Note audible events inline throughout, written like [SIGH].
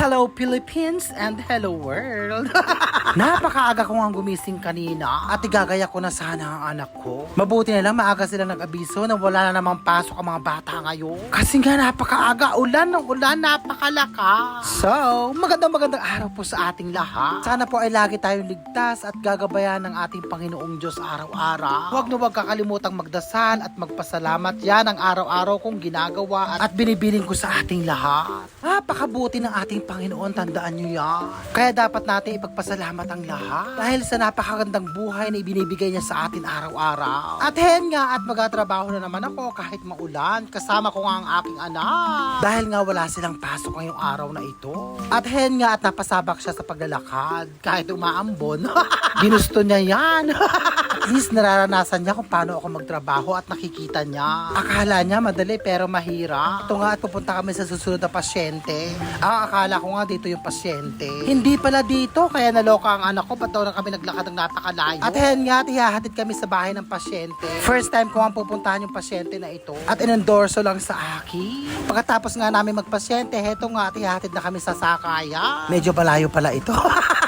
Hello Philippines and hello world. [LAUGHS] Napakaaga ko nga gumising kanina at igagaya ko na sana ang anak ko. Mabuti na lang maaga sila nag-abiso na wala na namang pasok ang mga bata ngayon. Kasi nga napakaaga, ulan ng ulan, napakalakas. So, magandang magandang araw po sa ating lahat. Sana po ay lagi tayong ligtas at gagabayan ng ating Panginoong Diyos araw-araw. Huwag na huwag kakalimutang magdasal at magpasalamat. Yan ang araw-araw kong ginagawa at, binibiling ko sa ating lahat. Napakabuti ng ating Panginoon, tandaan nyo yan. Kaya dapat natin ipagpasalamat ang lahat dahil sa napakagandang buhay na ibinibigay niya sa atin araw-araw. At hen nga at magatrabaho na naman ako kahit maulan, kasama ko nga ang aking anak. Dahil nga wala silang pasok ngayong araw na ito. At hen nga at napasabak siya sa paglalakad kahit umaambon. [LAUGHS] Ginusto niya yan. [LAUGHS] Least nararanasan niya kung paano ako magtrabaho at nakikita niya. Akala niya madali pero mahirap. Ito nga at pupunta kami sa susunod na pasyente. Ah, akala ko nga dito yung pasyente. Hindi pala dito, kaya naloka ang anak ko. Ba't daw na kami naglakad ng napakalayo? At hen nga, at ihahatid kami sa bahay ng pasyente. First time ko ang pupuntahan yung pasyente na ito. At inendorso lang sa akin. Pagkatapos nga namin magpasyente, heto nga at ihahatid na kami sa sakaya. Medyo malayo pala ito. [LAUGHS]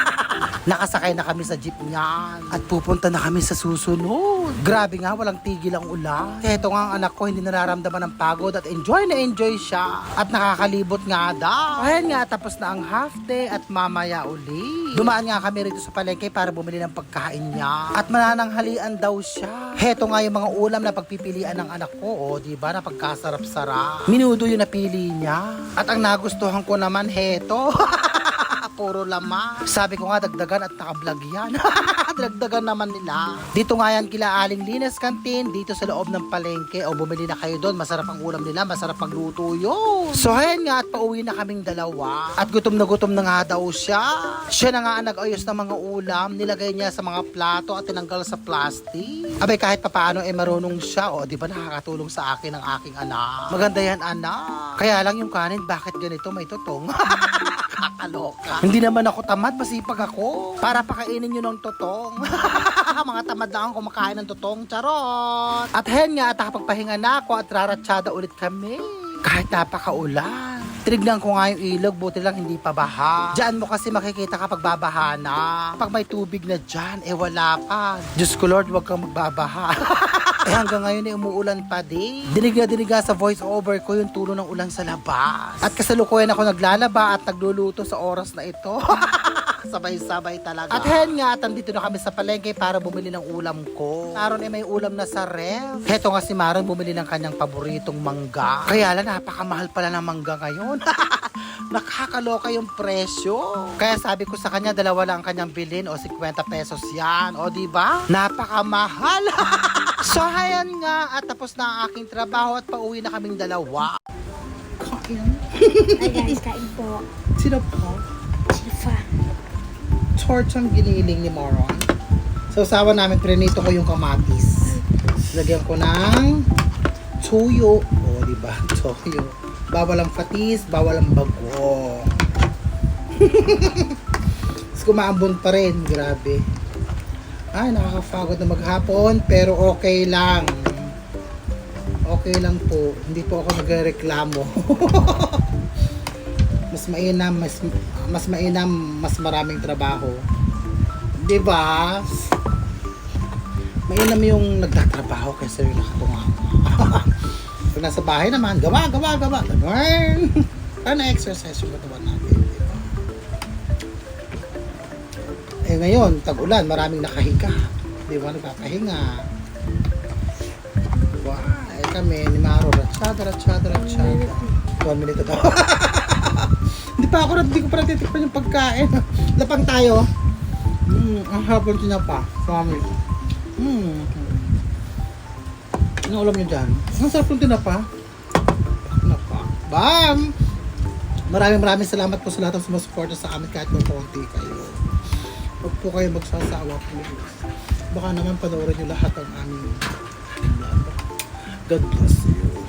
Nakasakay na kami sa jeep niyan. At pupunta na kami sa susunod. Grabe nga, walang tigil ang ulan. Kaya ito nga ang anak ko, hindi nararamdaman ng pagod at enjoy na enjoy siya. At nakakalibot nga daw. Ayan nga, tapos na ang half day at mamaya uli. Dumaan nga kami rito sa palengke para bumili ng pagkain niya. At manananghalian daw siya. Heto nga yung mga ulam na pagpipilian ng anak ko, o di ba, na pagkasarap-sarap. Minudo yung napili niya. At ang nagustuhan ko naman, heto. [LAUGHS] puro laman. Sabi ko nga dagdagan at nakablog yan. [LAUGHS] dagdagan naman nila. Dito nga yan kila Aling Linas Canteen, dito sa loob ng palengke. O bumili na kayo doon, masarap ang ulam nila, masarap ang luto yun. So ayan nga at pauwi na kaming dalawa. At gutom na gutom na nga daw siya. Siya na nga ang nag-ayos ng mga ulam, nilagay niya sa mga plato at tinanggal sa plastic. Abay kahit papaano eh marunong siya. O di ba nakakatulong sa akin ang aking anak. Maganda yan anak. Kaya lang yung kanin, bakit ganito may tutong? [LAUGHS] Kakaloka. Hindi naman ako tamad, masipag ako. Para pakainin nyo ng totong. [LAUGHS] Mga tamad lang ang kumakain ng totong. Charot! At hen nga, at nakapagpahinga na ako at raratsyada ulit kami. Kahit napakaulan. Tinignan ko nga yung ilog, buti lang hindi pa baha. Diyan mo kasi makikita kapag babaha na. Pag may tubig na dyan, eh wala pa. Diyos ko Lord, huwag kang magbabaha. [LAUGHS] eh hanggang ngayon eh umuulan pa din. Dinig na dinig nga sa voice over ko yung tulo ng ulan sa labas. At kasalukuyan ako naglalaba at nagluluto sa oras na ito. [LAUGHS] Sabay-sabay talaga. At hen nga, at andito na kami sa palengke para bumili ng ulam ko. Maron eh may ulam na sa ref. Heto nga si Maron bumili ng kanyang paboritong mangga. Kaya lang napakamahal pala ng mangga ngayon. [LAUGHS] Nakakaloka yung presyo. Kaya sabi ko sa kanya, dalawa lang ang kanyang bilhin o 50 pesos yan. O di ba? Napakamahal. [LAUGHS] so ayan nga, at tapos na ang aking trabaho at pauwi na kaming dalawa. Kain? [LAUGHS] Hi guys, kain po. Sino po? Chifa. torch ang giniling ni Moron. So, usawa namin, prinito ko yung kamatis. Lagyan ko ng tuyo. O, oh, di ba? [LAUGHS] Tuyo. Bawal ang patis, bawal ang bago. Tapos [LAUGHS] kumaambon pa rin. Grabe. Ay, nakakafagod na maghapon, pero okay lang. Okay lang po. Hindi po ako nagreklamo. [LAUGHS] mas mainam, mas mas mainam, mas maraming trabaho. 'Di ba? Mainam yung nagtatrabaho kaysa yung nakatunga. [LAUGHS] Pag nasa bahay naman, gawa, gawa, gawa. Ganun. Para [LAUGHS] na-exercise yung katawan natin. di ba? Eh ngayon, tag-ulan, maraming nakahiga. Di ba? Nagpapahinga. Wow, eh kami, ni Maro, ratsyada, ratsyada, ratsyada. One minute daw. Hindi [LAUGHS] pa ako, hindi ko pa natitikpan yung pagkain. [LAUGHS] Lapang tayo. Hmm, ang harap ng tinapa. Sorry. Hmm. Ano ulam nyo dyan? Ang sarap ng tinapa. Tinapa. Bam! Maraming maraming salamat po sa lahat ng sumusuporta sa amin kahit may konti kayo. Huwag po kayo magsasawa please. Baka naman panoorin nyo lahat ang aming vlog. God bless you.